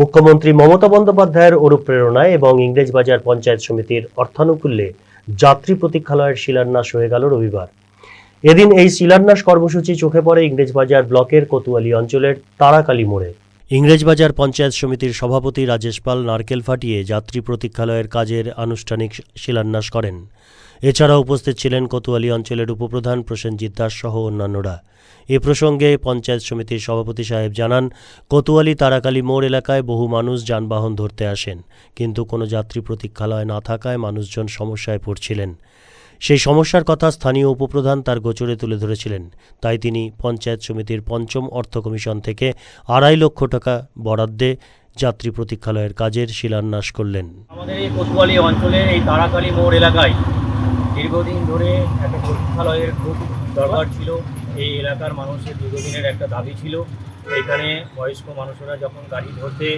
মুখ্যমন্ত্রী মমতা বন্দ্যোপাধ্যায়ের অনুপ্রেরণায় এবং ইংরেজবাজার পঞ্চায়েত সমিতির অর্থানুকূল্যে যাত্রী প্রতীক্ষালয়ের শিলান্যাস হয়ে গেল রবিবার। এদিন এই শিলান্যাস কর্মসূচি চোখে পড়ে ইংরেজবাজার ব্লকের কোতোয়ালি অঞ্চলের তারাকালী মোড়ে। ইংরেজবাজার পঞ্চায়েত সমিতির সভাপতি রাজেশ পাল নারকেল ফাটিয়ে যাত্রী প্রতীক্ষালয়ের কাজের আনুষ্ঠানিক শিলান্যাস করেন। এছাড়া উপস্থিত ছিলেন কোতোয়ালি অঞ্চলের উপপ্রধান প্রসেনজিৎ দাস সহ অন্যান্যরা। এ প্রসঙ্গে পঞ্চায়েত সমিতির সভাপতি সাহেব জানান, কোতোয়ালি তারাকালী মোড় এলাকায় বহু মানুষ যানবাহন ধরতে আসেন, কিন্তু কোনো যাত্রী প্রতীক্ষালয় না থাকায় মানুষজন সমস্যায় পড়ছিলেন। সেই সমস্যার কথা স্থানীয় উপপ্রধান তার গোচরে তুলে ধরেছিলেন। তাই তিনি পঞ্চায়েত সমিতির পঞ্চম অর্থ কমিশন থেকে আড়াই লক্ষ টাকা বরাদ্দে যাত্রী প্রতীক্ষালয়ের কাজের শিলান্যাস করলেন। আমাদের এই কোতোয়ালি অঞ্চলের এই তারাকালী মোড় এলাকায় দীর্ঘদিন ধরে একটা প্রতীক্ষালয়ের খুব দরকার ছিল। এই এলাকার মানুষের দীর্ঘদিনের একটা দাবি ছিল। এখানে বয়স্ক মানুষেরা যখন গাড়ি ধরতে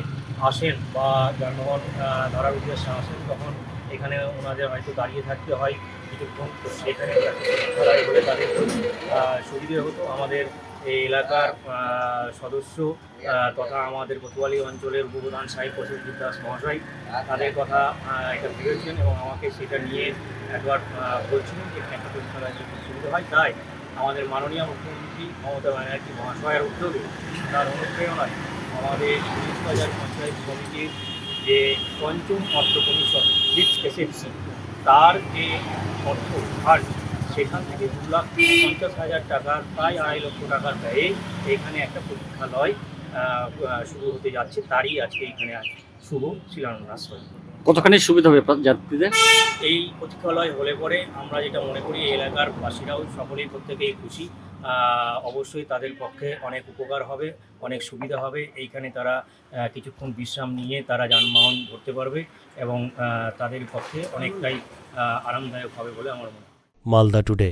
আসেন বা যানবাহন ধরার উদ্দেশ্যে আসেন, তখন এখানে ওনাদের হয়তো দাঁড়িয়ে থাকতে হয় কিছুক্ষণ তো সেখানে তাদের সুবিধে হতো আমাদের এই এলাকার সদস্য তথা আমাদের কোতোয়ালি অঞ্চলের উপপ্রধান সাহেব প্রসেনজিৎ দাস মহাশয়, তাদের কথা এটা ভেবেছেন এবং আমাকে সেটা নিয়ে একবার বলছিলেন যে একটা যদি সুবিধা হয়। তাই আমাদের মাননীয় মুখ্যমন্ত্রী মমতা ব্যানার্জি মহাশয়ের উদ্যোগে তার অনুপ্রেরণায় আমাদের পঞ্চায়েত সমিতির যে পঞ্চম অর্থ কমিশন রিচ এসএফসি তার যে অর্থ ফান্ড সেখান থেকে দু লাখ পঞ্চাশ হাজার টাকার, প্রায় আড়াই লক্ষ টাকার ব্যয়ে এখানে একটা পরীক্ষালয় শুরু হতে যাচ্ছে। তারই আজকে এখানে শুভ শিলান্যাস হয় কতখানি সুবিধা হবে যাত্রীদের? এই পরীক্ষালয় হলে পরে আমরা যেটা মনে করি এই এলাকার বাসীরাও সকলেই প্রত্যেকেই খুশি। অবশ্যই তাদের পক্ষে অনেক উপকার হবে অনেক সুবিধা হবে। এইখানে তারা কিছুক্ষণ বিশ্রাম নিয়ে তারা যানবাহন ধরতে পারবে এবং তাদের পক্ষে অনেকটাই আরামদায়ক হবে বলে আমার মনে হয়। মালদা টুডে